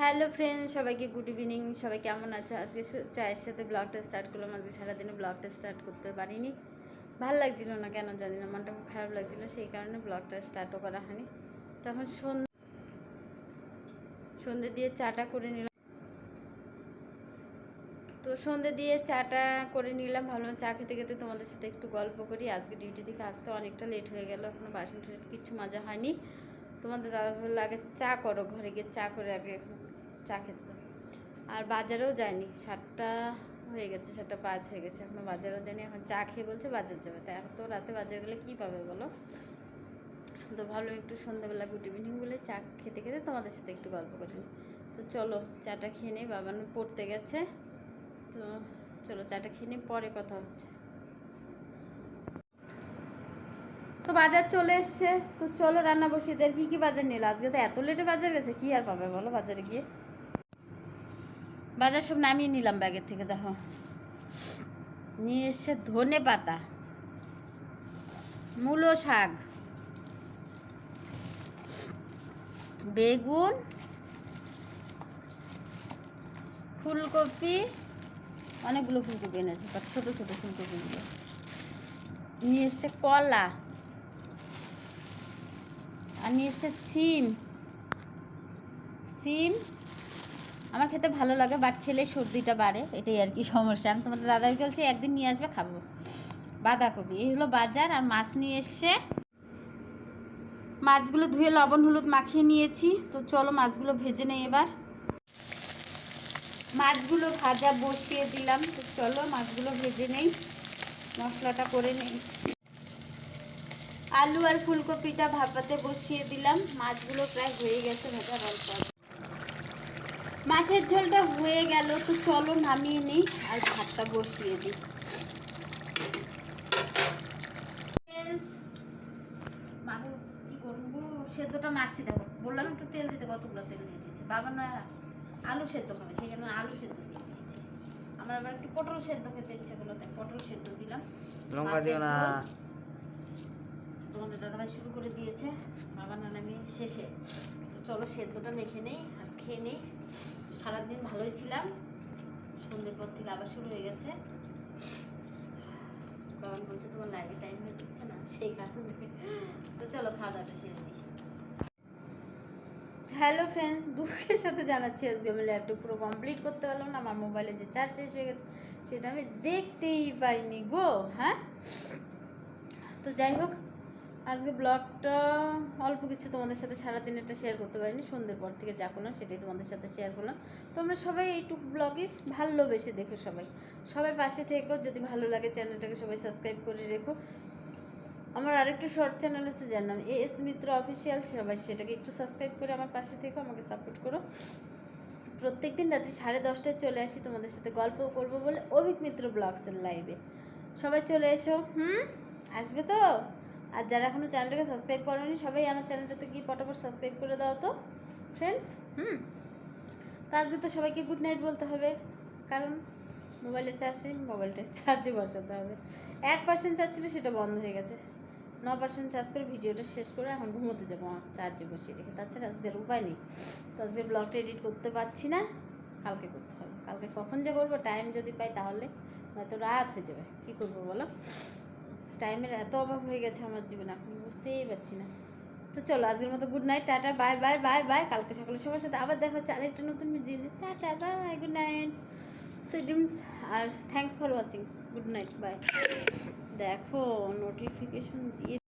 Hello friends, সবাইকে good evening. সবাই কেমন আছে? আজকে চায়ের সাথে ব্লগটা স্টার্ট করলাম। আজকে সারাদিনে ব্লগটা স্টার্ট করতে পারিনি। ভালো লাগছিল না, কেন জানি না, মনটা খুব খারাপ লাগছিল, সেই কারণে ব্লগটা স্টার্টও করা হয়নি। তখন সন্ধ্যে সন্ধ্যে দিয়ে চাটা করে নিলাম। তো সন্ধ্যে দিয়ে চাটা করে নিলাম। ভাবলাম চা খেতে খেতে তোমাদের সাথে একটু গল্প করি। আজকে ডিউটি থেকে আসতে অনেকটা লেট হয়ে গেল। এখনও বাসন টাসন কিচ্ছু মাজা হয়নি। তোমাদের দাদা বলল, আগে চা করো, ঘরে গিয়ে চা করে আগে চা খেতে দাও আর বাজারেও যায়নি, সাতটা হয়ে গেছে, সাতটা পাঁচ হয়ে গেছে, এখনও বাজারেও যায়নি, এখন চা খেয়ে বলছে বাজার যাবে। তাই এখন তো রাতে বাজার গেলে কী পাবে বলো? তো ভালো একটু সন্ধ্যাবেলা গুড ইভিনিং বলে চা খেতে খেতে তোমাদের সাথে একটু গল্প করি তো চলো, চাটা খেয়ে নেই বাবান পড়তে গেছে। তো চলো, চাটা খেয়ে নিই, পরে কথা হচ্ছে। তো বাজার চলে এসছে। তো চলো রান্না বসিয়ে দেয় কী কী বাজার নিল? আজকে তো এত লেটে বাজার গেছে, কী আর পাবে বলো বাজারে গিয়ে? বাজার সব নামিয়ে নিলাম ব্যাগের থেকে, দেখো। নিয়ে এসছে ধনে পাতা, মূলো শাক, বেগুন, ফুলকপি, অনেকগুলো ফুলকপি এনেছে ছোটো ছোটো ফুলকপিগুলো নিয়ে এসছে কলা, আর নিয়ে এসছে সিম সিম আমার খেতে ভালো লাগে বাট খেলে সর্দিটা বাড়ে, এটাই আর কি সমস্যা। আমি তোমাদের দাদাকে বলছি, একদিন নিয়ে আসবে, খাব। বাঁধাকপি এই হলো বাজার, আর মাছ নিয়ে এসছে। মাছগুলো ধুয়ে লবণ, হলুদ মাখিয়ে নিয়েছি। তো চলো মাছগুলো ভেজে নেই এবার। মাছগুলো ভাজা বসিয়ে দিলাম। তো চলো মাছগুলো ভেজে নেই। মশলাটা করে নেই। আলু আর ফুলকপিটা ভাপাতে বসিয়ে দিলাম। মাছগুলো প্রায় হয়ে গেছে, ভেজা আছে। মাছের ঝোলটা হয়ে গেল তো চলো নামিয়ে নিই আর ভাতটা বসিয়ে দিই। মাকে কি করব সেদ্ধটা মারছি দেখো। বললাম একটু তেল দিতে কতগুলো তেল দিয়ে দিয়েছি। বাবা না আলু সেদ্ধ খাবে সেই জন্য আলু সেদ্ধ দিয়ে দিয়েছি। আমার আবার একটু পটল সেদ্ধ খেতে ইচ্ছে করল তাই পটল সেদ্ধ দিলাম। লঙ্কা দিও না। তোমাদের দাদাভাই শুরু করে দিয়েছে। বাবা নানা আমি শেষে চলো সেদ্ধটা মেখে নেই আর খেয়ে নেই। সারাদিন ভালোই ছিলাম। সন্ধ্যের পর থেকে আবার শুরু হয়ে গেছে। কারণ বলছে, তোমার লাইভে টাইম হয়ে যাচ্ছে না? সেই কারণে। তো চলো খাওয়া দাওয়াটা সেরে নিই। হ্যালো ফ্রেন্ডস দুঃখের সাথে জানাচ্ছি আজকে আমি ল্যাপটপ পুরো কমপ্লিট করতে পারলাম না। আমার মোবাইলে যে চার্জ শেষ হয়ে গেছে, সেটা আমি দেখতেই পাইনি গো হ্যাঁ? তো যাই হোক আজকে ব্লগটা অল্প কিছু তোমাদের সাথে সারাদিন এটা শেয়ার করতে পারিনি, সন্ধ্যের পর থেকে যা করলাম সেটাই তোমাদের সাথে শেয়ার করলাম। তোমরা সবাই এইটুকু ব্লগে ভালোবেসে দেখো সবাই। সবাই পাশে থেকো, যদি ভালো লাগে চ্যানেলটাকে সবাই সাবস্ক্রাইব করে রেখো। আমার আরেকটা শর্ট চ্যানেল আছে, যার নাম এ এস মিত্র অফিসিয়াল সবাই সেটাকে একটু সাবস্ক্রাইব করে আমার পাশে থেকো, আমাকে সাপোর্ট করো। প্রত্যেক দিন রাত্রি সাড়ে দশটায় চলে আসি তোমাদের সাথে গল্প করব বলে অভিক মিত্র ব্লগসের লাইভে সবাই চলে এসো, হুম? আসবে তো? আর যারা এখনও চ্যানেলটাকে সাবস্ক্রাইব করেনি, সবাই আমার চ্যানেলটাতে গিয়ে পটাপট সাবস্ক্রাইব করে দাও তো ফ্রেন্ডস হুম? তো আজকে তো সবাইকে গুড নাইট বলতে হবে, কারণ মোবাইলের চার্জে মোবাইলটা চার্জে বসাতে হবে। এক পার্সেন্ট চার্জ ছিল, সেটা বন্ধ হয়ে গেছে। ন পার্সেন্ট চার্জ করে ভিডিওটা শেষ করে এখন ঘুমোতে যাব, আমার চার্জে বসিয়ে রেখে। তাছাড়া আজকের উপায় নেই। তো আজকে ব্লগটা এডিট করতে পারছি না, কালকে করতে হবে। কালকে কখন যে করব টাইম যদি পাই তাহলে হয়তো রাত হয়ে যাবে। কী করব বলো? টাইমের এত অভাব হয়ে গেছে আমার জীবনে, এখন বুঝতেই পারছি না। তো চলো, আজকের মতো good night tata bye bye bye bye কালকে সকালে সবার সাথে আবার দেখা হচ্ছে আরেকটা নতুন tata bye good night sweet dreams R thanks for watching good night bye দেখো নোটিফিকেশন দিয়ে